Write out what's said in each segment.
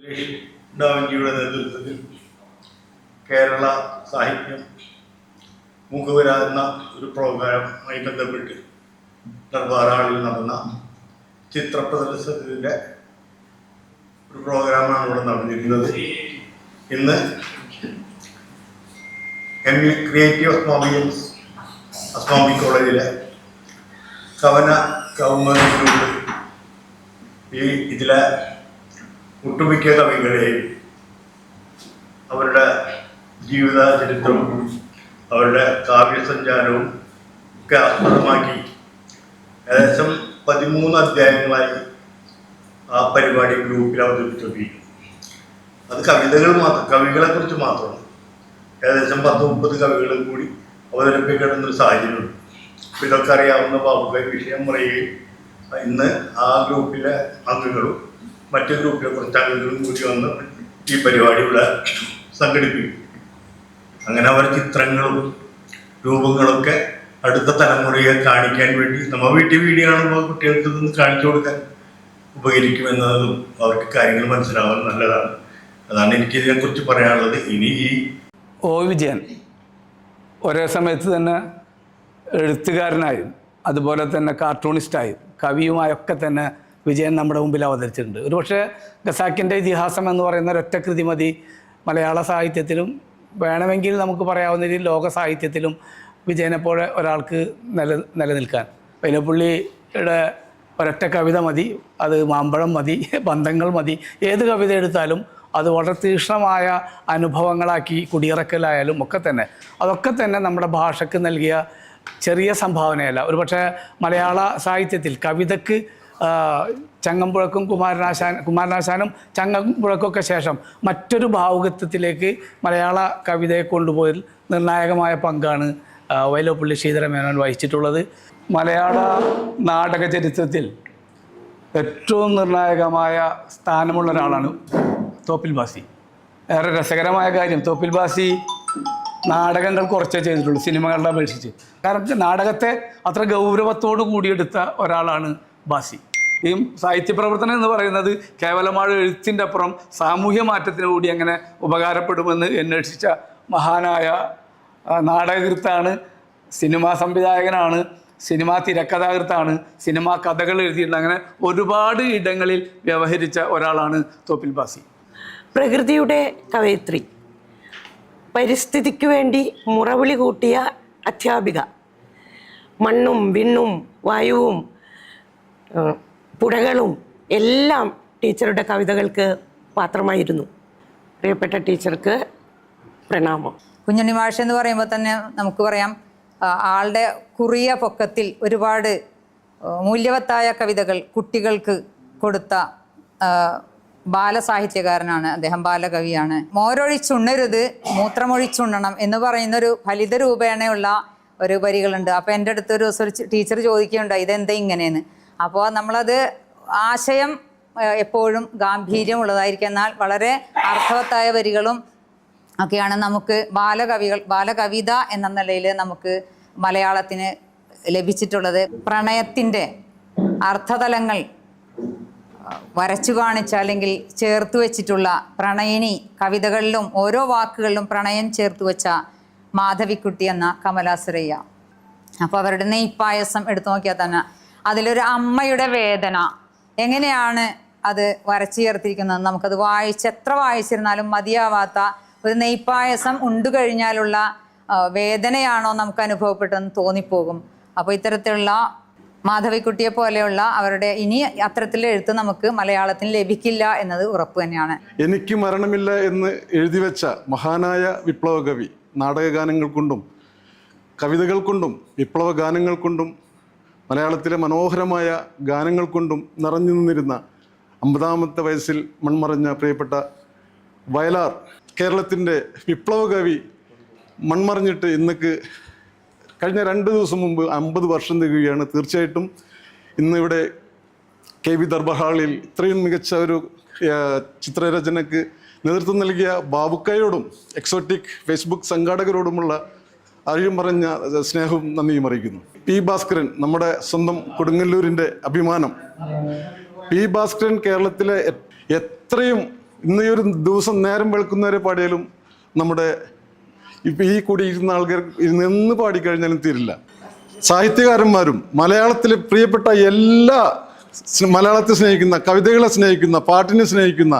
സുരേഷ് നേതൃത്വത്തിൽ കേരള സാഹിത്യം മുഖവര എന്ന ഒരു പ്രോഗ്രാമുമായി ബന്ധപ്പെട്ട് ദർബാറാളിൽ നടന്ന ചിത്ര പ്രദർശനത്തിന്റെ ഒരു പ്രോഗ്രാമാണ് ഇവിടെ നടന്നിരുന്നത് ഇന്ന് എം ഇ ക്രിയേറ്റീവ് അസ്മോമിയൻസ് അസ്മോമി കോളേജിലെ കവന കൗമുദി ഈ ഇതിലെ ഒട്ടുമിക്ക കവികളെയും അവരുടെ ജീവിത ചരിത്രവും അവരുടെ കാവ്യസഞ്ചാരവും ഒക്കെ ആസ്പദമാക്കി ഏകദേശം പതിമൂന്ന് അധ്യായങ്ങളായി ആ പരിപാടി ഗ്രൂപ്പിൽ അവതരിപ്പിച്ചുകൊണ്ടിരിക്കുന്നു അത് കവിതകൾ മാത്രം കവികളെ കുറിച്ച് മാത്രമാണ് ഏകദേശം പത്ത് മുപ്പത് കവികൾ കൂടി അവതരിപ്പിക്കണം ഒരു സാഹചര്യമുണ്ട്. ഇതൊക്കെ അറിയാവുന്ന ബാബുക്കായി വിഷയം പറയുകയും ഇന്ന് ആ ഗ്രൂപ്പിലെ അംഗങ്ങളും മറ്റു ഗ്രൂപ്പിലെ കുറച്ച് അംഗങ്ങളും കൂടി വന്ന് ഈ പരിപാടി ഇവിടെ സംഘടിപ്പിക്കും. അങ്ങനെ അവർ ചിത്രങ്ങളും രൂപങ്ങളൊക്കെ അടുത്ത തലമുറയെ കാണിക്കാൻ വേണ്ടി നമ്മൾ വീട്ടിൽ വീഡിയോ കാണുമ്പോൾ കുട്ടികൾക്ക് ഇതൊന്ന് കാണിച്ചു കൊടുക്കാൻ ഉപകരിക്കുമെന്നതും അവർക്ക് കാര്യങ്ങൾ മനസ്സിലാവാൻ നല്ലതാണ്. അതാണ് എനിക്ക് ഇതിനെക്കുറിച്ച് പറയാനുള്ളത്. ഇനി ഈ ഓ വിജയൻ ഒരേ സമയത്ത് തന്നെ എഴുത്തുകാരനായും അതുപോലെ തന്നെ കാർട്ടൂണിസ്റ്റായും കവിയുമായൊക്കെ തന്നെ വിജയൻ നമ്മുടെ മുമ്പിൽ അവതരിച്ചിട്ടുണ്ട്. ഒരുപക്ഷെ ഖസാക്കിന്റെ ഇതിഹാസം എന്ന് പറയുന്ന ഒരൊറ്റ കൃതി മതി. മലയാള സാഹിത്യത്തിലും വേണമെങ്കിൽ നമുക്ക് പറയാവുന്ന രീതിയിൽ ലോക സാഹിത്യത്തിലും വിജയനെപ്പോലെ ഒരാൾക്ക് നില നിലനിൽക്കാൻ. വൈലപ്പള്ളിയുടെ ഒരൊറ്റ കവിത മതി. അത് മാമ്പഴം മതി ബന്ധങ്ങൾ മതി. ഏത് കവിത എടുത്താലും അത് വളരെ തീക്ഷ്ണമായ അനുഭവങ്ങളാക്കി കുടിയിറക്കലായാലും ഒക്കെ തന്നെ. അതൊക്കെ തന്നെ നമ്മുടെ ഭാഷയ്ക്ക് നൽകിയ ചെറിയ സംഭാവനയല്ല. ഒരുപക്ഷെ മലയാള സാഹിത്യത്തിൽ കവിതയ്ക്ക് ചങ്ങമ്പുഴക്കും കുമാരനാശാൻ കുമാരനാശാനും ചങ്ങമ്പുഴക്കൊക്കെ ശേഷം മറ്റൊരു ഭാവുകത്വത്തിലേക്ക് മലയാള കവിതയെ കൊണ്ടുപോയതിൽ നിർണായകമായ പങ്കാണ് വയലോപ്പള്ളി ശ്രീധരമേനോൻ വഹിച്ചിട്ടുള്ളത്. മലയാള നാടക ചരിത്രത്തിൽ ഏറ്റവും നിർണായകമായ സ്ഥാനമുള്ള ഒരാളാണ് തോപ്പിൽ ബാസി. ഏറെ രസകരമായ കാര്യം തോപ്പിൽ ബാസി നാടകങ്ങൾ കുറച്ചേ ചെയ്തിട്ടുള്ളൂ സിനിമകളുടെ അപേക്ഷിച്ച്. കാരണം നാടകത്തെ അത്ര ഗൗരവത്തോടു കൂടിയെടുത്ത ഒരാളാണ് ബാസി. ഈ സാഹിത്യ പ്രവർത്തനം എന്ന് പറയുന്നത് കേവലമായ എഴുത്തിന്റെ അപ്പുറം സാമൂഹ്യ മാറ്റത്തിന് കൂടി അങ്ങനെ ഉപകാരപ്പെടുമെന്ന് അന്വേഷിച്ച മഹാനായ നാടകകൃത്താണ് സിനിമാ സംവിധായകനാണ് സിനിമാ തിരക്കഥാകൃത്താണ് സിനിമാ കഥകൾ എഴുതിയിട്ടുണ്ട് അങ്ങനെ ഒരുപാട് ഇടങ്ങളിൽ വ്യവഹരിച്ച ഒരാളാണ് തോപ്പിൽ ബാസി. പ്രകൃതിയുടെ കവയത്രി പരിസ്ഥിതിക്ക് വേണ്ടി മുറവിളി കൂട്ടിയ അധ്യാപിക. മണ്ണും വിണ്ണും വായുവും ഏഹ്, പുഴകളും എല്ലാം ടീച്ചറുടെ കവിതകൾക്ക് പാത്രമായിരുന്നു. പ്രിയപ്പെട്ട ടീച്ചർക്ക് പ്രണാമം. കുഞ്ഞുണ്ണി മാഷ് എന്ന് പറയുമ്പോൾ തന്നെ നമുക്ക് പറയാം ആളുടെ കുറിയ പൊക്കത്തിൽ ഒരുപാട് മൂല്യവത്തായ കവിതകൾ കുട്ടികൾക്ക് കൊടുത്ത ബാലസാഹിത്യകാരനാണ് അദ്ദേഹം ബാലകവിയാണ്. മോരൊഴിച്ചുണ്ണരുത് മൂത്രമൊഴിച്ചുണ്ണണം എന്ന് പറയുന്ന ഒരു ഫലിത രൂപേണയുള്ള ഒരു വരികളുണ്ട്. അപ്പോൾ എന്റെ അടുത്ത് ഒരു ദിവസം ഒരു ടീച്ചർ ചോദിക്കുകയുണ്ടായി ഇതെന്താ ഇങ്ങനെയെന്ന്? അപ്പോൾ നമ്മളത് ആശയം എപ്പോഴും ഗാംഭീര്യമുള്ളതായിരിക്കും. എന്നാൽ വളരെ അർത്ഥവത്തായ വരികളും ഒക്കെയാണ് നമുക്ക് ബാലകവികൾ ബാലകവിത എന്ന നിലയിൽ നമുക്ക് മലയാളത്തിന് ലഭിച്ചിട്ടുള്ളത്. പ്രണയത്തിന്റെ അർത്ഥതലങ്ങൾ വരച്ചു കാണിച്ച അല്ലെങ്കിൽ ചേർത്ത് വെച്ചിട്ടുള്ള പ്രണയിനി കവിതകളിലും ഓരോ വാക്കുകളിലും പ്രണയം ചേർത്ത് വെച്ച മാധവിക്കുട്ടി എന്ന കമലാസുരയ്യ അപ്പോൾ അവരുടെ നെയ്പ്പായസം എടുത്തു നോക്കിയാൽ തന്നെ അതിലൊരു അമ്മയുടെ വേദന. എങ്ങനെയാണ് അത് വരച്ചു ചേർത്തിരിക്കുന്നത്? നമുക്കത് വായിച്ച് എത്ര വായിച്ചിരുന്നാലും മതിയാവാത്ത ഒരു നെയ്പ്പായസം ഉണ്ടു കഴിഞ്ഞാലുള്ള വേദനയാണോ നമുക്ക് അനുഭവപ്പെട്ടെന്ന് തോന്നിപ്പോകും. അപ്പോൾ ഇത്തരത്തിലുള്ള മാധവിക്കുട്ടിയെ പോലെയുള്ള അവരുടെ ഇനി അത്തരത്തിലുള്ള എഴുത്ത് നമുക്ക് മലയാളത്തിൽ ലഭിക്കില്ല എന്നത് ഉറപ്പ് തന്നെയാണ്. എനിക്ക് മരണമില്ല എന്ന് എഴുതി വെച്ച മഹാനായ വിപ്ലവ കവി നാടകഗാനങ്ങൾ കൊണ്ടും കവിതകൾ കൊണ്ടും വിപ്ലവ ഗാനങ്ങൾ കൊണ്ടും മലയാളത്തിലെ മനോഹരമായ ഗാനങ്ങൾ കൊണ്ടും നിറഞ്ഞു നിന്നിരുന്ന അമ്പതാമത്തെ വയസ്സിൽ മൺമറഞ്ഞ പ്രിയപ്പെട്ട വയലാർ കേരളത്തിന്റെ വിപ്ലവകവി മൺമറഞ്ഞിട്ട് ഇന്നക്ക് കഴിഞ്ഞ രണ്ട് ദിവസം മുമ്പ് അമ്പത് വർഷം തികയാണ് തീർച്ചയായിട്ടും ഇന്നിവിടെ കെ വി ദർബഹാളിൽ ഇത്രയും മികച്ച ഒരു ചിത്രരചനയ്ക്ക് നേതൃത്വം നൽകിയ ബാബുക്കയോടും എക്സോട്ടിക് ഫേസ്ബുക്ക് സംഘാടകരോടുമുള്ള അറിയും പറഞ്ഞ സ്നേഹവും നന്ദിയും അറിയിക്കുന്നു. പി ഭാസ്കരൻ നമ്മുടെ സ്വന്തം കൊടുങ്ങല്ലൂരിന്റെ അഭിമാനം. പി ഭാസ്കരൻ കേരളത്തിലെ എത്രയും ഇന്ന് ഒരു ദിവസം നേരം വെളുക്കുന്നവരെ പാടിയാലും നമ്മുടെ ഇപ്പം ഈ കൂടി ഇരുന്ന ആൾക്കാർ നിന്ന് പാടിക്കഴിഞ്ഞാലും തീരില്ല. സാഹിത്യകാരന്മാരും മലയാളത്തിലെ പ്രിയപ്പെട്ട എല്ലാ മലയാളത്തെ സ്നേഹിക്കുന്ന കവിതകളെ സ്നേഹിക്കുന്ന പാട്ടിനെ സ്നേഹിക്കുന്ന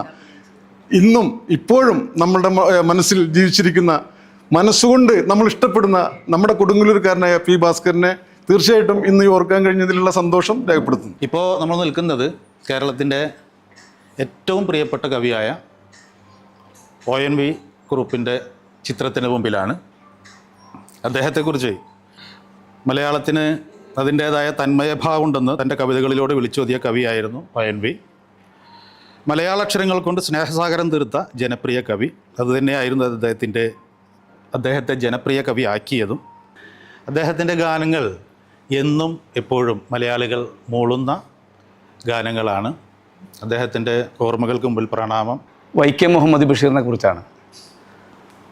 ഇന്നും ഇപ്പോഴും നമ്മളുടെ മനസ്സിൽ ജീവിച്ചിരിക്കുന്ന മനസ്സുകൊണ്ട് നമ്മൾ ഇഷ്ടപ്പെടുന്ന നമ്മുടെ കൊടുങ്ങല്ലൂർക്കാരനായ പി ഭാസ്കരനെ തീർച്ചയായിട്ടും ഇന്ന് ഓർക്കാൻ കഴിഞ്ഞതിലുള്ള സന്തോഷം രേഖപ്പെടുത്തുന്നു. ഇപ്പോൾ നമ്മൾ നിൽക്കുന്നത് കേരളത്തിന്റെ ഏറ്റവും പ്രിയപ്പെട്ട കവിയായ ഒ എൻ വി കുറുപ്പിന്റെ ചിത്രത്തിന് മുമ്പിലാണ്. അദ്ദേഹത്തെക്കുറിച്ച് മലയാളത്തിന് അതിന്റേതായ തന്മയഭാവമുണ്ടെന്ന് തന്റെ കവിതകളിലൂടെ വിളിച്ചോതിയ കവിയായിരുന്നു ഒ എൻ വി. മലയാളാക്ഷരങ്ങൾ കൊണ്ട് സ്നേഹസാഗരം തീർത്ത ജനപ്രിയ കവി. അതുതന്നെയായിരുന്നു അദ്ദേഹത്തിന്റെ അദ്ദേഹത്തെ ജനപ്രിയ കവി ആക്കിയതും അദ്ദേഹത്തിന്റെ ഗാനങ്ങൾ എന്നും എപ്പോഴും മലയാളികൾ മൂളുന്ന ഗാനങ്ങളാണ്. അദ്ദേഹത്തിന്റെ ഓർമ്മകൾക്ക് മുമ്പിൽ പ്രണാമം. വൈക്കം മുഹമ്മദ് ബഷീറിനെ കുറിച്ചാണ്.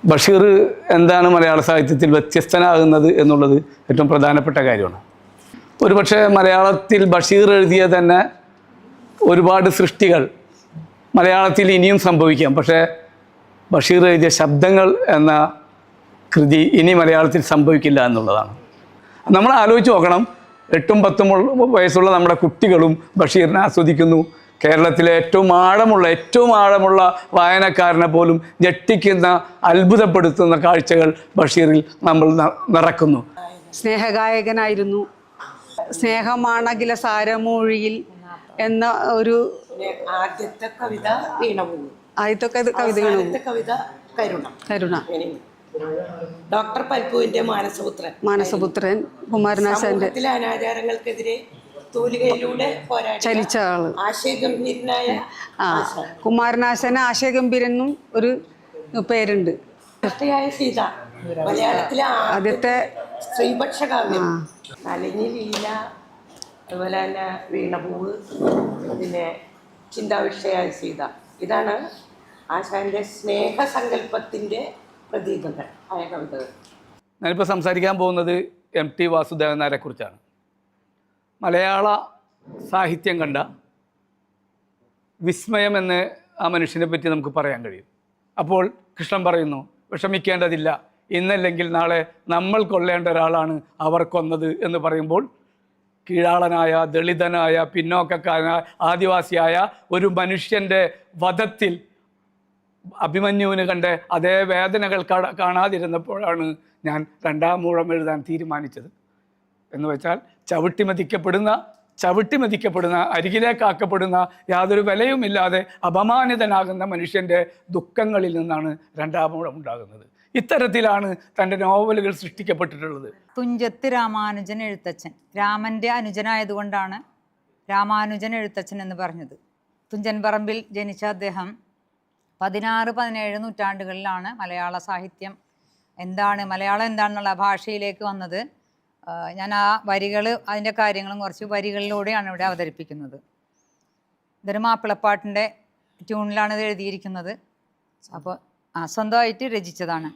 ബഷീർ എന്താണ് മലയാള സാഹിത്യത്തിൽ വ്യത്യസ്തനാകുന്നത് എന്നുള്ളത് ഏറ്റവും പ്രധാനപ്പെട്ട കാര്യമാണ്. ഒരുപക്ഷെ മലയാളത്തിൽ ബഷീർ എഴുതിയ തന്നെ ഒരുപാട് സൃഷ്ടികൾ മലയാളത്തിൽ ഇനിയും സംഭവിക്കാം. പക്ഷേ ബഷീർ എഴുതിയ ശബ്ദങ്ങൾ എന്ന കൃതി ഇനി മലയാളത്തിൽ സംഭവിക്കില്ല എന്നുള്ളതാണ്. നമ്മൾ ആലോചിച്ച് നോക്കണം. എട്ടും പത്തും വയസ്സുള്ള നമ്മുടെ കുട്ടികളും ബഷീറിനെ ആസ്വദിക്കുന്നു. കേരളത്തിലെ ഏറ്റവും ആഴമുള്ള ഏറ്റവും ആഴമുള്ള വായനക്കാരനെ പോലും ഞെട്ടിക്കുന്ന അത്ഭുതപ്പെടുത്തുന്ന കാഴ്ചകൾ ബഷീറിൽ നമ്മൾ നിറക്കുന്നു സ്നേഹഗായകനായിരുന്നു. സ്നേഹമാണകില സാരമൂഴിയിൽ എന്ന ഒരു ആദ്യത്തെ കവിത ആദ്യത്തെ കവിത കരുണ. കരുണ. ഡോക്ടർ പൽപുവിന്റെ മാനസപുത്രൻ. മാനസപുത്രൻ കുമാരനാശാന്റെ അനാചാരങ്ങൾക്കെതിരെ ചലിച്ച ആൾ. ആശയഗംഭീരനായ ആ കുമാരനാശാന് ആശയഗംഭീരനും ഒരു പേരുണ്ട്. സീത മലയാളത്തിലെ ആദ്യത്തെ സ്ത്രീപക്ഷ കാവ്യം നളിനി ലീല അതുപോലെ തന്നെ വീണപൂവ് പിന്നെ ചിന്താവിഷയായ സീത. ഇതാണ് ആശാന്റെ സ്നേഹസങ്കല്പത്തിന്റെ ഞാനിപ്പോൾ സംസാരിക്കാൻ പോകുന്നത് എം ടി വാസുദേവൻ നായരെക്കുറിച്ചാണ് മലയാള സാഹിത്യം കണ്ട വിസ്മയം എന്ന് ആ മനുഷ്യനെ പറ്റി നമുക്ക് പറയാൻ കഴിയും. അപ്പോൾ കൃഷ്ണൻ പറയുന്നു വിഷമിക്കേണ്ടതില്ല. ഇന്നല്ലെങ്കിൽ നാളെ നമ്മൾ കൊള്ളേണ്ട ഒരാളാണ് അവർ കൊന്നത് എന്ന് പറയുമ്പോൾ കീഴാളനായ ദളിതനായ പിന്നോക്കക്കാരനായ ആദിവാസിയായ ഒരു മനുഷ്യന്റെ വധത്തിൽ അഭിമന്യുവിന് കണ്ട് അതേ വേദനകൾ കാണാതിരുന്നപ്പോഴാണ് ഞാൻ രണ്ടാം മൂഴം എഴുതാൻ തീരുമാനിച്ചത്. എന്ന് വെച്ചാൽ ചവിട്ടി മതിക്കപ്പെടുന്ന ചവിട്ടി മതിക്കപ്പെടുന്ന അരികിലേക്കാക്കപ്പെടുന്ന യാതൊരു വിലയുമില്ലാതെ അപമാനിതനാകുന്ന മനുഷ്യന്റെ ദുഃഖങ്ങളിൽ നിന്നാണ് രണ്ടാം മൂഴം ഉണ്ടാകുന്നത്. ഇത്തരത്തിലാണ് തന്റെ നോവലുകൾ സൃഷ്ടിക്കപ്പെട്ടിട്ടുള്ളത്. തുഞ്ചത്ത് രാമാനുജൻ എഴുത്തച്ഛൻ. രാമന്റെ അനുജനായതുകൊണ്ടാണ് രാമാനുജൻ എഴുത്തച്ഛൻ എന്ന് പറഞ്ഞത്. തുഞ്ചൻ പറമ്പിൽ ജനിച്ച അദ്ദേഹം പതിനാറ് പതിനേഴ് നൂറ്റാണ്ടുകളിലാണ് മലയാള സാഹിത്യം എന്താണ് മലയാളം എന്താണെന്നുള്ള ഭാഷയിലേക്ക് വന്നത്. ഞാൻ ആ വരികൾ അതിന്റെ കാര്യങ്ങളും കുറച്ച് വരികളിലൂടെയാണ് ഇവിടെ അവതരിപ്പിക്കുന്നത്. ഇതൊരു മാപ്പിളപ്പാട്ടിന്റെ ട്യൂണിലാണ് ഇത് എഴുതിയിരിക്കുന്നത്. അപ്പോൾ ആ സ്വന്തമായിട്ട് രചിച്ചതാണ്.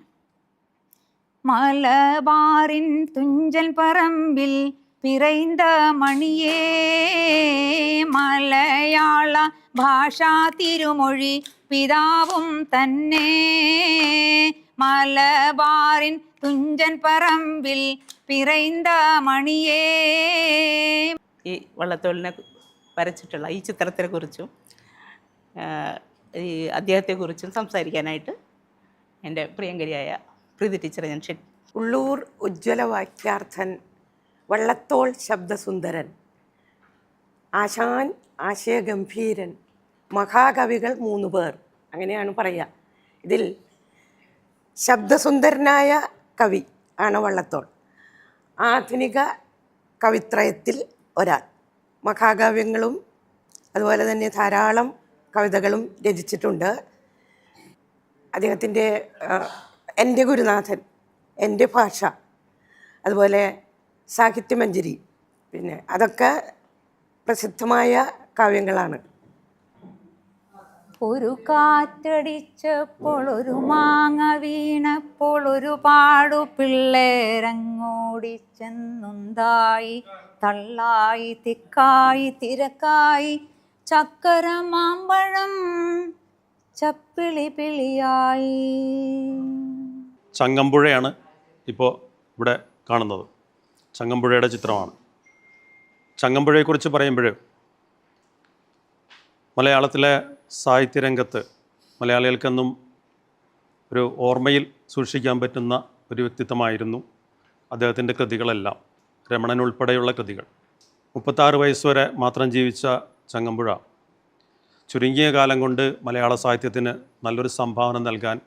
മലബാറിൻ തുഞ്ചൻ പറമ്പിൽ പിറൈന്ത മണിയേ മലയാള ഭാഷാ തിരുമൊഴി പിതാവും തന്നെ. മലബാറിൻ തുഞ്ചൻ പറമ്പിൽ പിറൈന്ത മണിയേ. ഈ വള്ളത്തോളിനെ വരച്ചിട്ടുള്ള ഈ ചിത്രത്തിനെ കുറിച്ചും ഈ അദ്ദേഹത്തെക്കുറിച്ചും സംസാരിക്കാനായിട്ട് എന്റെ പ്രിയങ്കരിയായ പ്രീതി ടീച്ചറെ ഞാൻ ക്ഷണി ഉള്ളൂർ ഉജ്ജ്വല വാക്യാർത്ഥൻ വള്ളത്തോൾ ശബ്ദസുന്ദരൻ ആശാൻ ആശയഗംഭീരൻ മഹാകവികൾ മൂന്ന് പേർ. അങ്ങനെയാണ് പറയുക. ഇതിൽ ശബ്ദസുന്ദരനായ കവി ആണ് വള്ളത്തോൾ. ആധുനിക കവിത്രയത്തിൽ ഒരാൾ. മഹാകാവ്യങ്ങളും അതുപോലെ തന്നെ ധാരാളം കവിതകളും രചിച്ചിട്ടുണ്ട്. അദ്ദേഹത്തിന്റെ എന്റെ ഗുരുനാഥൻ എന്റെ ഭാഷ അതുപോലെ സാഹിത്യമഞ്ജരി പിന്നെ അതൊക്കെ പ്രസിദ്ധമായ കാവ്യങ്ങളാണ്. ഒരു കാറ്റടിച്ചപ്പോൾ ഒരു മാങ്ങ വീണപ്പോൾ ഒരു പാടു പിള്ളേരങ്ങോടി ചെന്നുണ്ടായി. തള്ളായി തിക്കായി തിരക്കായി. ചക്കര മാമ്പഴം ചപ്പിളി പിളിയായി. ചങ്ങമ്പുഴയാണ് ഇപ്പോൾ ഇവിടെ കാണുന്നത്. ചങ്ങമ്പുഴയുടെ ചിത്രമാണ്. ചങ്ങമ്പുഴയെക്കുറിച്ച് പറയുമ്പോൾ മലയാളത്തിലെ സാഹിത്യരംഗത്ത് മലയാളികൾക്കെന്നും ഒരു ഓർമ്മയിൽ സൂക്ഷിക്കാൻ പറ്റുന്ന ഒരു വ്യക്തിത്വമായിരുന്നു അദ്ദേഹത്തിന്റെ കൃതികളെല്ലാം. രമണൻ ഉൾപ്പെടെയുള്ള കൃതികൾ. മുപ്പത്താറ് വയസ്സ് വരെ മാത്രം ജീവിച്ച ചങ്ങമ്പുഴ ചുരുങ്ങിയ കാലം കൊണ്ട് മലയാള സാഹിത്യത്തിന് നല്ലൊരു സംഭാവന നൽകാൻ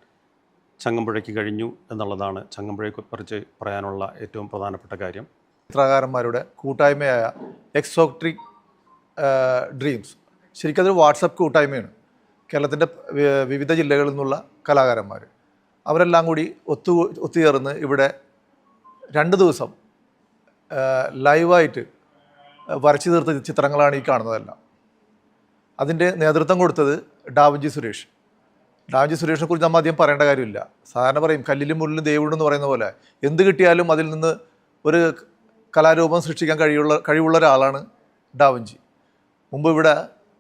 ചങ്ങമ്പുഴയ്ക്ക് കഴിഞ്ഞു എന്നുള്ളതാണ് ചങ്ങമ്പുഴയെക്കുറിച്ച് പറയാനുള്ള ഏറ്റവും പ്രധാനപ്പെട്ട കാര്യം. ചിത്രകാരന്മാരുടെ കൂട്ടായ്മയായ എക്സോക്ട്രിക് ഡ്രീംസ് ശരിക്കും അതൊരു വാട്സപ്പ് കൂട്ടായ്മയാണ്. കേരളത്തിന്റെ വിവിധ ജില്ലകളിൽ നിന്നുള്ള കലാകാരന്മാർ. അവരെല്ലാം കൂടി ഒത്തു ഒത്തുചേർന്ന് ഇവിടെ രണ്ട് ദിവസം ലൈവായിട്ട് വരച്ചു തീർത്ത ചിത്രങ്ങളാണ് ഈ കാണുന്നതെല്ലാം. അതിന്റെ നേതൃത്വം കൊടുത്തത് ഡാവിഞ്ചി സുരേഷ്. ഡാവിഞ്ചി സുരേഷിനെ കുറിച്ച് നമ്മൾ ആദ്യം പറയേണ്ട കാര്യമില്ല. സാധാരണ പറയും കല്ലിലും മുള്ളിലും ദൈവമുണ്ടെന്ന് പറയുന്ന പോലെ എന്ത് കിട്ടിയാലും അതിൽ നിന്ന് ഒരു കലാരൂപം സൃഷ്ടിക്കാൻ കഴിയുള്ള കഴിവുള്ള ഒരാളാണ് ഡാവഞ്ചി. മുമ്പ് ഇവിടെ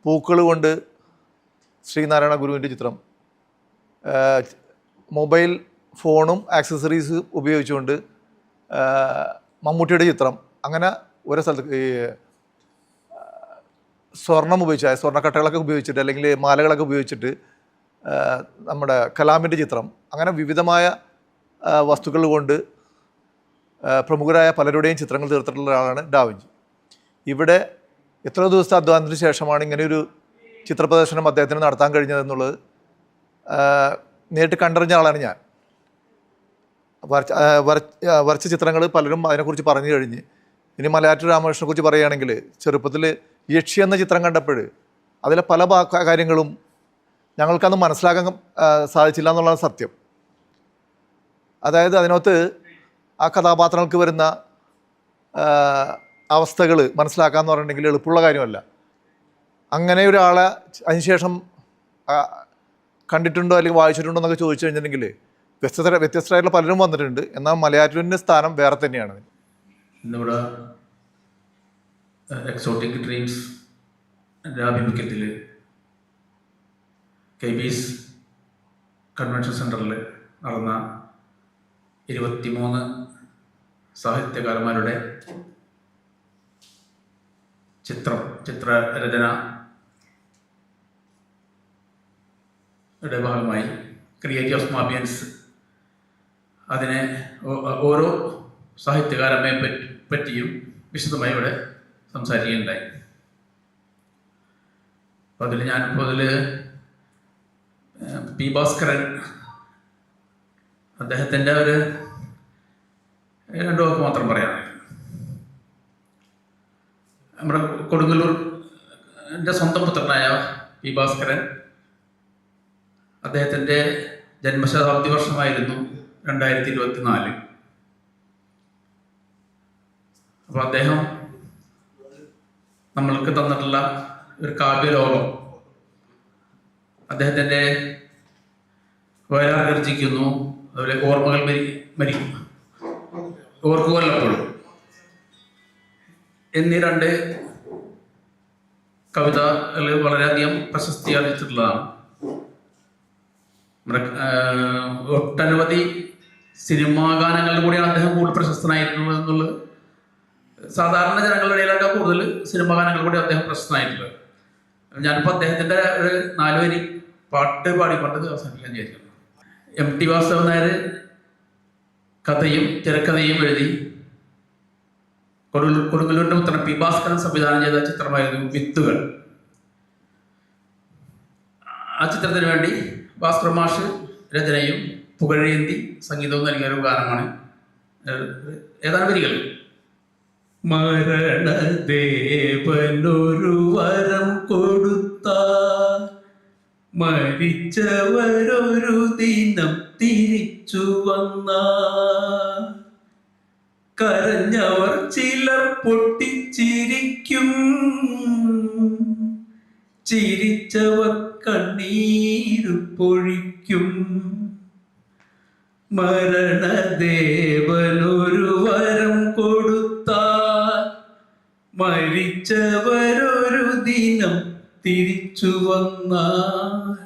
പൂക്കൾ കൊണ്ട് ശ്രീനാരായണ ഗുരുവിന്റെ ചിത്രം മൊബൈൽ ഫോണും ആക്സസറീസ് ഉപയോഗിച്ചുകൊണ്ട് മമ്മൂട്ടിയുടെ ചിത്രം അങ്ങനെ ഓരോ സ്ഥലത്ത് സ്വർണം ഉപയോഗിച്ച് സ്വർണക്കട്ടകളൊക്കെ ഉപയോഗിച്ചിട്ട് അല്ലെങ്കിൽ മാലകളൊക്കെ ഉപയോഗിച്ചിട്ട് നമ്മുടെ കലാമിന്റെ ചിത്രം അങ്ങനെ വിവിധമായ വസ്തുക്കൾ കൊണ്ട് പ്രമുഖരായ പലരുടെയും ചിത്രങ്ങൾ തീർത്തിട്ടുള്ള ഒരാളാണ് ഡാവിഞ്ചി. ഇവിടെ എത്ര ദിവസത്തെ അധ്വാനത്തിന് ശേഷമാണ് ഇങ്ങനെയൊരു ചിത്രപ്രദർശനം അദ്ദേഹത്തിന് നടത്താൻ കഴിഞ്ഞതെന്നുള്ളത് നേരിട്ട് കണ്ടറിഞ്ഞ ആളാണ് ഞാൻ. വരച്ച വരച്ച ചിത്രങ്ങൾ പലരും അതിനെക്കുറിച്ച് പറഞ്ഞു കഴിഞ്ഞ് ഇനി മലയാറ്റൂർ രാമകൃഷ്ണനെ കുറിച്ച് പറയുകയാണെങ്കിൽ ചെറുപ്പത്തിൽ യക്ഷി എന്ന ചിത്രം കണ്ടപ്പോൾ അതിലെ പല കാര്യങ്ങളും ഞങ്ങൾക്കന്ന് മനസ്സിലാക്കാൻ സാധിച്ചില്ല എന്നുള്ളതാണ് സത്യം. അതായത് അതിനകത്ത് ആ കഥാപാത്രങ്ങൾക്ക് വരുന്ന അവസ്ഥകൾ മനസ്സിലാക്കുക എന്ന് പറഞ്ഞിട്ടുണ്ടെങ്കിൽ എളുപ്പമുള്ള കാര്യമല്ല. അങ്ങനെ ഒരാളെ അതിനുശേഷം കണ്ടിട്ടുണ്ടോ അല്ലെങ്കിൽ വായിച്ചിട്ടുണ്ടോ എന്നൊക്കെ ചോദിച്ചു കഴിഞ്ഞിട്ടുണ്ടെങ്കിൽ വ്യത്യസ്ത വ്യത്യസ്തരായിട്ടുള്ള പലരും വന്നിട്ടുണ്ട്. എന്നാൽ മലയാറ്റൂരിന്റെ സ്ഥാനം വേറെ തന്നെയാണ്. എക്സോട്ടിക് ഡ്രീംസ് ആഭിമുഖ്യത്തിൽ കെ കൺവെൻഷൻ സെന്ററിൽ നടന്ന ഇരുപത്തിമൂന്ന് സാഹിത്യകാരന്മാരുടെ ചിത്രം ചിത്രരചന ഭാഗമായി ക്രിയേറ്റീവ് ഓഫ് മാബിയൻസ് അതിനെ ഓരോ സാഹിത്യകാരന്മയെ പറ്റി പറ്റിയും വിശദമായി ഇവിടെ സംസാരിക്കുകയുണ്ടായി. അപ്പോൾ അതിൽ ഞാനിപ്പോൾ അതിൽ പി ഭാസ്കരൻ അദ്ദേഹത്തിന്റെ ഒരു രണ്ട് വാക്ക് മാത്രം പറയാനായിരുന്നു നമ്മുടെ കൊടുങ്ങല്ലൂർ എന്റെ സ്വന്തം പുത്രനായ പി ഭാസ്കരൻ അദ്ദേഹത്തിന്റെ ജന്മശതാബ്ദി വർഷമായിരുന്നു രണ്ടായിരത്തി ഇരുപത്തി നാല് അപ്പോൾ അദ്ദേഹം നമ്മൾക്ക് തന്നിട്ടുള്ള ഒരു കാവ്യലോകം അദ്ദേഹത്തിന്റെ വയലാർഗർജിക്കുന്നു അതുപോലെ ഓർമ്മകൾ മരി മരിക്കും ഓർക്കുവല്ലപ്പോഴും. എന്നീ രണ്ട് കവിതകൾ വളരെയധികം പ്രശസ്തി ആഹ്, ഒട്ടനവധി സിനിമാ ഗാനങ്ങളിൽ കൂടിയാണ് അദ്ദേഹം കൂടുതൽ പ്രശസ്തനായിട്ടുള്ളത് എന്നുള്ളത്. സാധാരണ ജനങ്ങളുടെ ഇടയിലൊക്കെ കൂടുതൽ സിനിമാ ഗാനങ്ങൾ കൂടി അദ്ദേഹം പ്രശസ്തനായിട്ടുള്ളത്. ഞാനിപ്പോൾ അദ്ദേഹത്തിന്റെ ഒരു നാലുവരി പാട്ട് പാടിക്കൊണ്ട് അവസാനിക്കാൻ വിചാരിക്കുന്നു. എം ടി വാസുദേവൻ നായർ കഥയും തിരക്കഥയും എഴുതി കൊടുങ്ങല്ലൂരിന്റെ പുത്രൻ പി ഭാസ്കരൻ സംവിധാനം ചെയ്ത ചിത്രമായിരുന്നു വിത്തുകൾ. ആ ചിത്രത്തിന് വേണ്ടി ഭാസ്കർ മാഷ് രചനയും പുകഴേന്തി സംഗീതവും നൽകിയ ഒരു ഗാനമാണ്. ഏതാനും വരികൾ? മരണദേവനൊരു വരം കൊടുത്ത മരിച്ചവരൊരു ദിനം തിരിച്ചു വന്ന കരഞ്ഞവർ ചിലർ പൊട്ടിച്ചിരിക്കും. ചിരിച്ചവർ കണ്ണീരു പൊഴിക്കും. മരണദേവനൊരു വരം കൊടുത്താൽ മരിച്ചവരൊരു ദിനം തിരിച്ചു വന്നാൽ.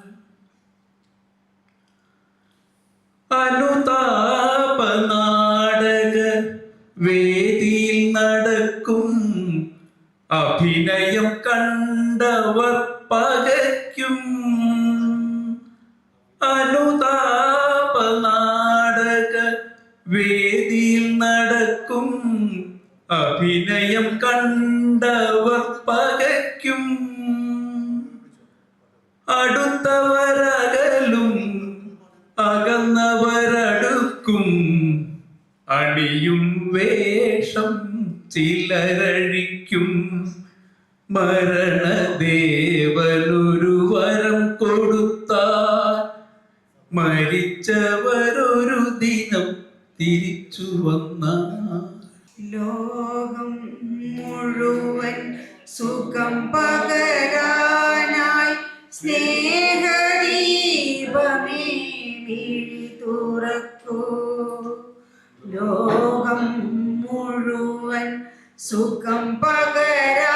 അഭിനയം കണ്ടവർ പകയ്ക്കും. അടുത്തവരകലും അകന്നവരടുക്കും. അണിയും വേഷം ചിലരഴിക്കും. മരണദേവനൊരു വരം കൊടുത്താൽ മരിച്ചവരൊരു ദിനം തിരിച്ചു വന്ന ലോകം പകരാനായി സ്നേഹദീപമേ വിഴി തുറക്കൂ ലോകം മുഴുവൻ സുഖം പകരാനായി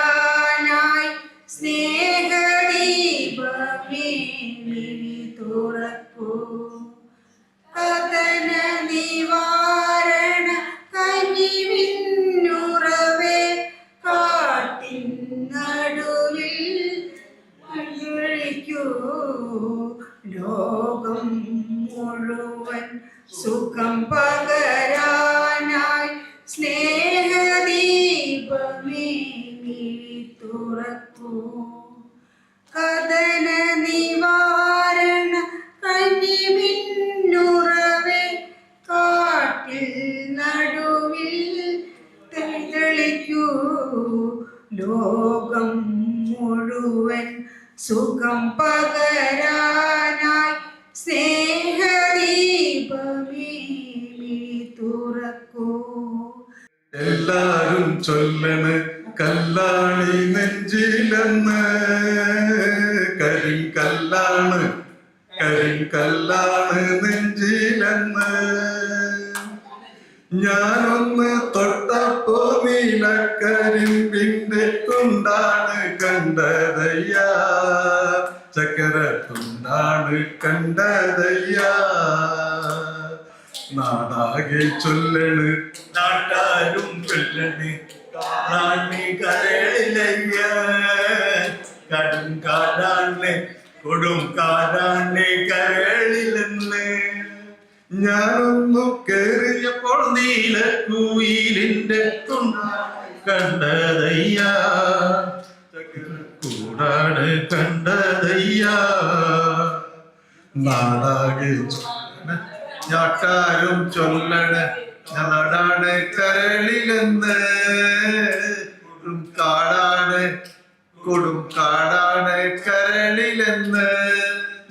കഥന നിവാരണ കന്നിമിന്നുറവേ കാട്ടിൽ നടുവിൽ തെളിക്കൂ ലോകം മുഴുവൻ സുഖം പകരാനായി സ്നേഹദീപമേ തുറക്കൂ. എല്ലാരും ചൊല്ലണ്. കല്ലാണി നെഞ്ചിലെന്ന്. കരിങ്കല്ലാണ് കരിങ്കല്ലാണ് നെഞ്ചിലെന്ന്. ഞാനൊന്ന് തൊട്ടപ്പോ നീലക്കരിമ്പിന്റെ തുണ്ടാണ് കണ്ടതയ്യ. ചക്കര തുണ്ടാണ് കണ്ടതയ്യ. നാടാകെ ചൊല്ലണ് നാട്ടാരും ചൊല്ലണ് കരളിലയ്യ കടും കാടാണ് കൊടും കാടാണ് കരളിലെന്ന്. ഞാനൊന്നു കേറിയപ്പോൾ നീലക്കുയിലിന്റെ തുണ്ട കണ്ടതയ്യ. കൂടാണ് കണ്ടതയ്യ. നാടാകെ ചൊല്ലണ ഞാട്ടാരും ചൊല്ലണ നാടാണ് കരളിലെന്ന്. കൊടും കാടാണ് കൊടും കാടാണ് കരളിലെന്ന്.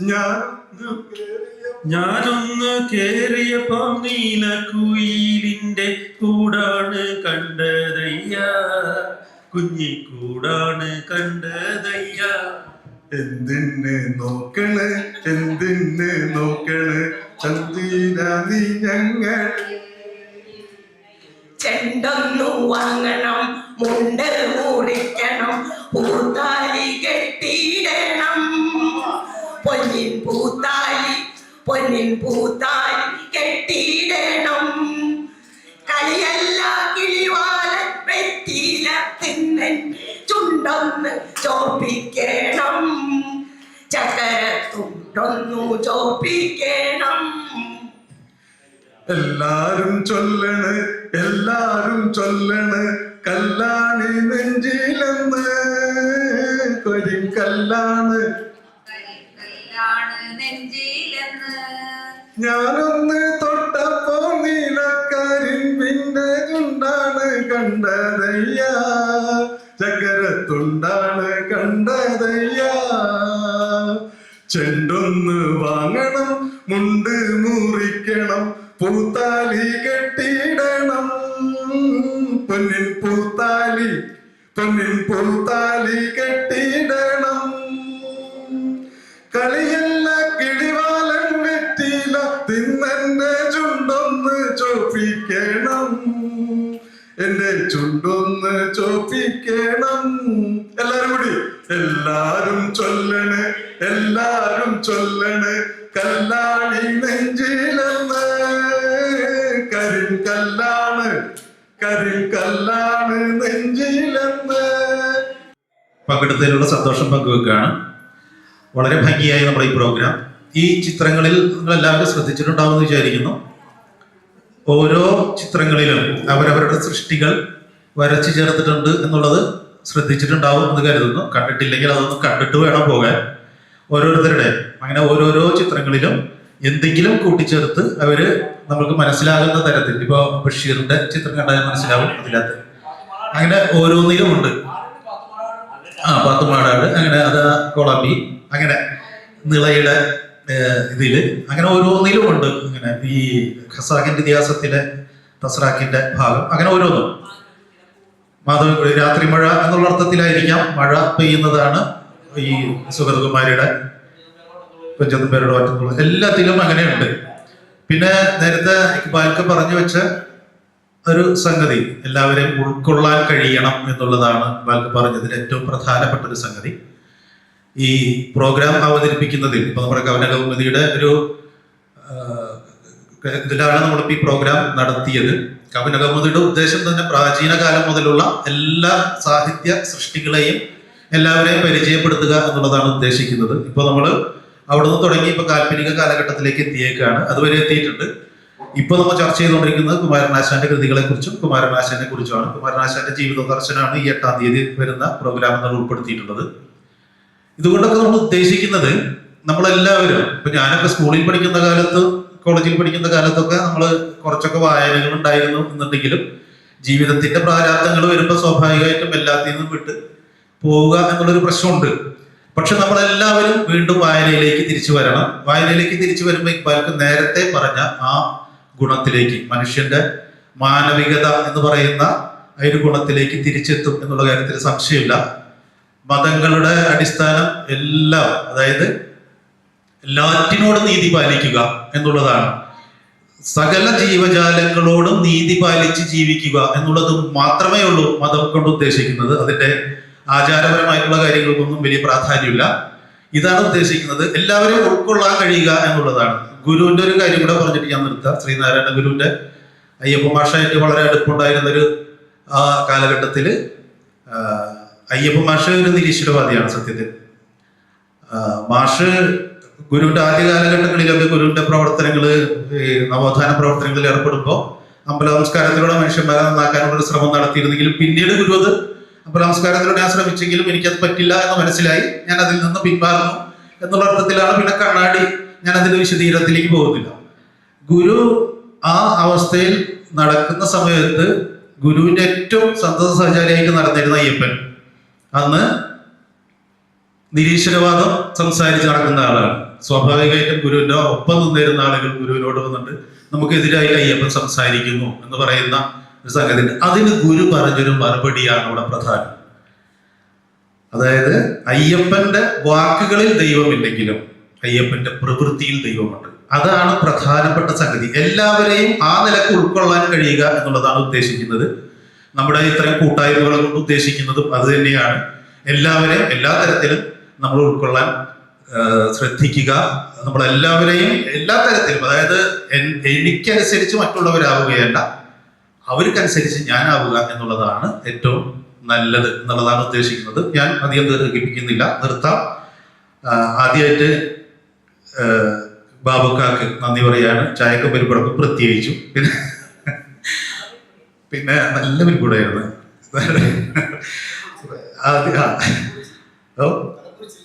ഞാൻ ഞാനൊന്ന് കേറിയപ്പോ നീലക്കുയിലിന്റെ കൂടാണ് കണ്ടതയ്യ. കുഞ്ഞിക്കൂടാണ് കണ്ടതയ്യ. എന്തിന് നോക്കൾ? എന്തിന് നോക്കൾ? ചന്ദിര നീ ഞങ്ങൾ. ചെണ്ടൊന്നു വാങ്ങണം മുണ്ട് മൂടിക്കണം പൂത്താലി കെട്ടിയിടണം. പൊന്നിൻ പൂത്താലി പൊന്നിൻ പൂത്താലി കെട്ടിയിടണം. കളിയല്ല കിളിവാല വെറ്റിയില തിന്നൻ ചുണ്ടൊന്ന് ചോപ്പിക്കണം. ചക്കര തുണ്ടൊന്നു ചോപ്പിക്കണം. എല്ലാരും ചൊല്ലണ് എല്ലാരും ചൊല്ലണ്. കല്ലാണി നെഞ്ചിലെന്ന്. കൊരിം കല്ലാണ്. ഞാനൊന്ന് തൊട്ടപ്പോ നീലക്കാരിൻ പിന്നെ ചുണ്ടാണ് കണ്ടതയ്യ. ചക്കരത്തുണ്ടാണ് കണ്ടതയ്യ. ചെണ്ടൊന്ന് വാങ്ങണം മുണ്ട് മുറിക്കണം. പൂത്താലി കെട്ടിയിടണം പൊന്നിൻ പൂത്താലി പൊന്നിൻ പൂത്താലി കെട്ടിയിടണം. കളിയല്ല കിടിവാലൻ വെറ്റില തിന്നെന്റെ ചുണ്ടൊന്ന് ചോപ്പിക്കണം. എന്റെ ചുണ്ടൊന്ന് ചോപ്പിക്കണം. എല്ലാരും കൂടി എല്ലാരും ചൊല്ലണ് എല്ലാരും ചൊല്ലണ്. കല്ലാണി നെഞ്ചിലെന്ന് കരിങ്കല്ലാണ് കരിങ്കല്ലാണ് നെഞ്ചിലെന്ന്. പങ്കെടുത്തതിലുള്ള സന്തോഷം പങ്കുവെക്കുകയാണ്. വളരെ ഭംഗിയായി നമ്മുടെ ഈ പ്രോഗ്രാം ഈ ചിത്രങ്ങളിൽ നിങ്ങൾ എല്ലാവരും ശ്രദ്ധിച്ചിട്ടുണ്ടാവുമെന്ന് വിചാരിക്കുന്നു. ഓരോ ചിത്രങ്ങളിലും അവരവരുടെ സൃഷ്ടികൾ വരച്ചു ചേർത്തിട്ടുണ്ട് എന്നുള്ളത് ശ്രദ്ധിച്ചിട്ടുണ്ടാവും എന്ന് കരുതുന്നു. കണ്ടിട്ടില്ലെങ്കിൽ അതൊന്ന് കണ്ടിട്ട് വേണം പോകാൻ. ഓരോരുത്തരുടെ അങ്ങനെ ഓരോരോ ചിത്രങ്ങളിലും എന്തെങ്കിലും കൂട്ടിച്ചേർത്ത് അവർ നമുക്ക് മനസ്സിലാകുന്ന തരത്തിൽ. ഇപ്പൊ ബഷീറിന്റെ ചിത്രം കണ്ടാൽ മനസ്സിലാവും അതിനകത്ത്. അങ്ങനെ ഓരോന്നിലും ഉണ്ട്. ആ പാത്തുമാടാട് അങ്ങനെ അത് കൊളമ്പി അങ്ങനെ നിളയുടെ ഇതിൽ അങ്ങനെ ഓരോന്നിലും ഉണ്ട്. അങ്ങനെ ഈ ഖസാക്കിന്റെ ഇതിഹാസത്തിലെ തസ്രാക്കിന്റെ ഭാഗം അങ്ങനെ ഓരോന്നും. മാധവ രാത്രി മഴ എന്നുള്ള അർത്ഥത്തിലായിരിക്കാം മഴ പെയ്യുന്നതാണ് ഈ സുഗതകുമാരിയുടെ പഞ്ചത്തും പേരുടെ ഒറ്റത്തുള്ള എല്ലാത്തിലും അങ്ങനെയുണ്ട്. പിന്നെ നേരത്തെ ഇക്ബാൽക്ക് പറഞ്ഞു വെച്ച ഒരു സംഗതി എല്ലാവരെയും ഉൾക്കൊള്ളാൻ കഴിയണം എന്നുള്ളതാണ് ഇക്ബാൽക്ക് പറഞ്ഞതിൽ ഏറ്റവും പ്രധാനപ്പെട്ട ഒരു സംഗതി. ഈ പ്രോഗ്രാം അവതരിപ്പിക്കുന്നതിൽ ഇപ്പൊ നമ്മുടെ കവന കൗമുദിയുടെ ഒരു ഇതിലാണ് നമ്മളിപ്പോൾ ഈ പ്രോഗ്രാം നടത്തിയത്. കവന കൗമുദിയുടെ ഉദ്ദേശം തന്നെ പ്രാചീന കാലം മുതലുള്ള എല്ലാ സാഹിത്യ സൃഷ്ടികളെയും എല്ലാവരെയും പരിചയപ്പെടുത്തുക എന്നുള്ളതാണ് ഉദ്ദേശിക്കുന്നത്. ഇപ്പൊ നമ്മൾ അവിടെ നിന്ന് തുടങ്ങി ഇപ്പൊ കാൽപ്പനിക കാലഘട്ടത്തിലേക്ക് എത്തിയേക്കാണ്. അതുവരെ എത്തിയിട്ടുണ്ട്. ഇപ്പൊ നമ്മൾ ചർച്ച ചെയ്തുകൊണ്ടിരിക്കുന്നത് കുമാരനാശാന്റെ കൃതികളെ കുറിച്ചും കുമാരനാശാനെ കുറിച്ചുമാണ്. കുമാരനാശാന്റെ ജീവിത ദർശനമാണ് ഈ എട്ടാം തീയതി വരുന്ന പ്രോഗ്രാമിൽ ഉൾപ്പെടുത്തിയിട്ടുള്ളത്. ഇതുകൊണ്ടൊക്കെ നമ്മൾ ഉദ്ദേശിക്കുന്നത് നമ്മളെല്ലാവരും ഇപ്പൊ ഞാനൊക്കെ സ്കൂളിൽ പഠിക്കുന്ന കാലത്ത് കോളേജിൽ പഠിക്കുന്ന കാലത്തൊക്കെ നമ്മൾ കുറച്ചൊക്കെ വായനകൾ ഉണ്ടായിരുന്നു എന്നുണ്ടെങ്കിലും ജീവിതത്തിന്റെ പ്രാരാബ്ദങ്ങൾ വരുമ്പോൾ സ്വാഭാവികമായിട്ടും എല്ലാത്തിൽ നിന്നും വിട്ട് പോവുക എന്നുള്ളൊരു പ്രശ്നമുണ്ട്. പക്ഷെ നമ്മളെല്ലാവരും വീണ്ടും വായനയിലേക്ക് തിരിച്ചു വരണം. വായനയിലേക്ക് തിരിച്ചു വരുമ്പോൾ ഇക്ബാൽക്ക് നേരത്തെ പറഞ്ഞ ആ ഗുണത്തിലേക്ക് മനുഷ്യന്റെ മാനവികത എന്ന് പറയുന്ന ഒരു ഗുണത്തിലേക്ക് തിരിച്ചെത്തും എന്നുള്ള കാര്യത്തിൽ സംശയമില്ല. മതങ്ങളുടെ അടിസ്ഥാനം എല്ലാം അതായത് എല്ലാറ്റിനോടും നീതി പാലിക്കുക എന്നുള്ളതാണ്. സകല ജീവജാലങ്ങളോടും നീതി പാലിച്ച് ജീവിക്കുക എന്നുള്ളത് മാത്രമേ ഉള്ളൂ മതം കൊണ്ട് ഉദ്ദേശിക്കുന്നത്. അതിന്റെ ആചാരപരമായിട്ടുള്ള കാര്യങ്ങൾക്കൊന്നും വലിയ പ്രാധാന്യമില്ല. ഇതാണ് ഉദ്ദേശിക്കുന്നത്. എല്ലാവരെയും ഉൾക്കൊള്ളാൻ കഴിയുക എന്നുള്ളതാണ്. ഗുരുവിന്റെ ഒരു കാര്യം കൂടെ പറഞ്ഞിട്ട് ഞാൻ നിർത്താം. ശ്രീനാരായണ ഗുരുവിന്റെ അയ്യപ്പ വളരെ അടുപ്പുണ്ടായിരുന്ന ഒരു ആ കാലഘട്ടത്തിൽ അയ്യപ്പ മാഷ് ഒരു നിരീശ്വരവാദിയാണ് സത്യത്തിൽ. മാഷ് ഗുരുവിന്റെ ആദ്യ കാലഘട്ടങ്ങളിലൊക്കെ ഗുരുവിന്റെ പ്രവർത്തനങ്ങൾ നവോത്ഥാന പ്രവർത്തനങ്ങളിൽ ഏർപ്പെടുമ്പോൾ അമ്പല നമസ്കാരത്തിലൂടെ മനുഷ്യന്മാരെ നന്നാക്കാനുള്ള ശ്രമം നടത്തിയിരുന്നെങ്കിലും പിന്നീട് ഗുരു അത് അമ്പല നമസ്കാരത്തിലൂടെ ഞാൻ ശ്രമിച്ചെങ്കിലും എനിക്കത് പറ്റില്ല എന്ന് മനസ്സിലായി. ഞാൻ അതിൽ നിന്ന് പിന്മാറുന്നു എന്നുള്ള അർത്ഥത്തിലാണ് പിന്നെ കണ്ണാടി ഞാൻ അതിന്റെ വിശദീകരണത്തിലേക്ക് പോകുന്നില്ല. ഗുരു ആ അവസ്ഥയിൽ നടക്കുന്ന സമയത്ത് ഗുരുവിന്റെ ഏറ്റവും സന്തത സഹചാരിയായിട്ട് നടന്നിരുന്ന അയ്യപ്പൻ. അന്ന് നിരീശ്വരവാദം സംസാരിച്ച് നടക്കുന്ന ആളാണ്. സ്വാഭാവികമായിട്ടും ഗുരുവിന്റെ ഒപ്പം നിന്നിരുന്ന ആളുകൾ ഗുരുവിനോട് വന്നിട്ട് നമുക്കെതിരായി അയ്യപ്പൻ സംസാരിക്കുന്നു എന്ന് പറയുന്ന സംഗതി. അതിന് ഗുരു പറഞ്ഞൊരു മറുപടിയാണ് ഇവിടെ പ്രധാനം. അതായത് അയ്യപ്പന്റെ വാക്കുകളിൽ ദൈവമില്ലെങ്കിലും അയ്യപ്പന്റെ പ്രവൃത്തിയിൽ ദൈവമുണ്ട്. അതാണ് പ്രധാനപ്പെട്ട സംഗതി. എല്ലാവരെയും ആ നിലയ്ക്ക് ഉൾക്കൊള്ളാൻ കഴിയുക എന്നുള്ളതാണ് ഉദ്ദേശിക്കുന്നത്. നമ്മുടെ ഇത്രയും കൂട്ടായ്മകളെ കൊണ്ട് ഉദ്ദേശിക്കുന്നതും അത് തന്നെയാണ്. എല്ലാവരെയും എല്ലാ തരത്തിലും നമ്മൾ ഉൾക്കൊള്ളാൻ ശ്രദ്ധിക്കുക. നമ്മളെല്ലാവരെയും എല്ലാ തരത്തിലും അതായത് എനിക്കനുസരിച്ച് മറ്റുള്ളവരാവുകയല്ല. അവർക്കനുസരിച്ച് ഞാനാവുക എന്നുള്ളതാണ് ഏറ്റവും നല്ലത് എന്നുള്ളതാണ് ഉദ്ദേശിക്കുന്നത്. ഞാൻ അധികം ദീർഘിപ്പിക്കുന്നില്ല. നിർത്താം. ആദ്യമായിട്ട് ബാബുക്കാക്ക് നന്ദി പറയാണ്. ചായക്ക പരിപ്പടക്കും പ്രത്യേകിച്ചും. പിന്നെ പിന്നെ നല്ല പരിപ്പൂടായിരുന്നു. ഓ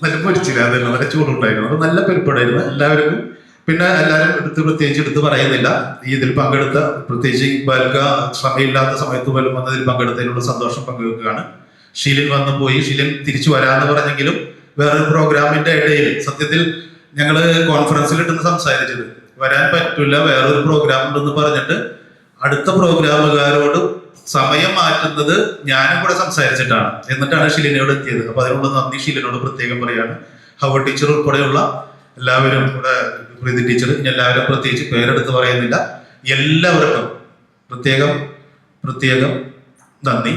നല്ല പൊരിച്ചില്ല അതല്ല നല്ല ചൂടുണ്ടായിരുന്നു. അത് നല്ല പരിപ്പടായിരുന്നു എല്ലാവർക്കും പിന്നെ എല്ലാവരും എടുത്ത് പ്രത്യേകിച്ച് എടുത്ത് പറയുന്നില്ല. ഈ ഇതിൽ പങ്കെടുത്ത പ്രത്യേകിച്ച് ഇക്ബാൽക്ക സമയമില്ലാത്ത സമയത്ത് പോലും വന്നതിൽ പങ്കെടുത്തതിനുള്ള സന്തോഷം പങ്കുവെക്കുകയാണ്. ഷീലിൻ വന്നു പോയി. ഷീലിൻ തിരിച്ചു വരാന്ന് പറഞ്ഞെങ്കിലും വേറൊരു പ്രോഗ്രാമിന്റെ ഇടയിൽ സത്യത്തിൽ ഞങ്ങൾ കോൺഫറൻസിൽ ഇട്ടെന്ന് സംസാരിച്ചത്. വരാൻ പറ്റില്ല വേറൊരു പ്രോഗ്രാം ഉണ്ടെന്ന് പറഞ്ഞിട്ട് അടുത്ത പ്രോഗ്രാമുകാരോട് സമയം മാറ്റുന്നത് ഞാനും കൂടെ സംസാരിച്ചിട്ടാണ്. എന്നിട്ടാണ് ഷീലിനോട് എത്തിയത്. അപ്പൊ അതിനുള്ള നന്ദി ഷീലിനോട് പ്രത്യേകം പറയാണ്. ഹവ ടീച്ചർ ഉൾപ്പെടെയുള്ള എല്ലാവരും ഇവിടെ പ്രീതി ടീച്ചർ എല്ലാവരും പ്രത്യേകിച്ച് പേരെടുത്ത് പറയുന്നില്ല. എല്ലാവർക്കും പ്രത്യേകം പ്രത്യേകം നന്ദി.